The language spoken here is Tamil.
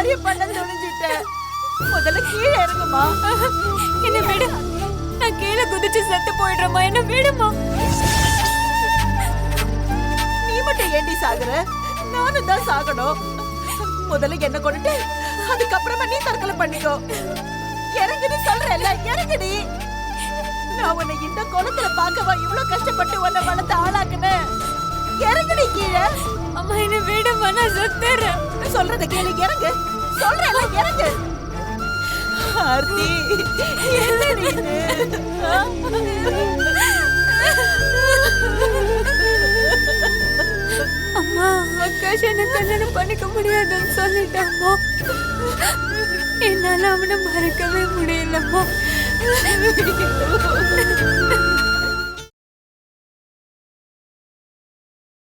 காரியம் பண்ண துணிஞ்சிட்டேன் முதல்ல கீழே இருக்குமா என்ன விடு. நான் கீழே குதிச்சு செத்து போயிடுறமா என்ன விடுமா நீ மட்டும் ஏண்டி சாகுற? நானும் தான் சாகணும். முதல்ல என்ன கொண்டுட்டு அதுக்கப்புறமா நீ தற்கொலை பண்ணிக்கோ. இறங்குடி சொல்றேல்ல இறங்குடி நான் உன்னை இந்த குளத்துல பார்க்கவா இவ்வளவு கஷ்டப்பட்டு உன்னை வளர்த்து ஆளாக்கு அம்மா என்ன விடுமா நான் செத்துறேன் சொல்றத கேளு இறங்கு. சொல்றேன்ல இறங்கு. ஆர்த்தி என்னடி இது? அம்மா ஆகாஷ் என்ன கல்யாணம் பண்ணிக்க முடியாதுன்னு சொல்லிட்டாம்மா என்னால அவனை மறக்கவே முடியலம்மா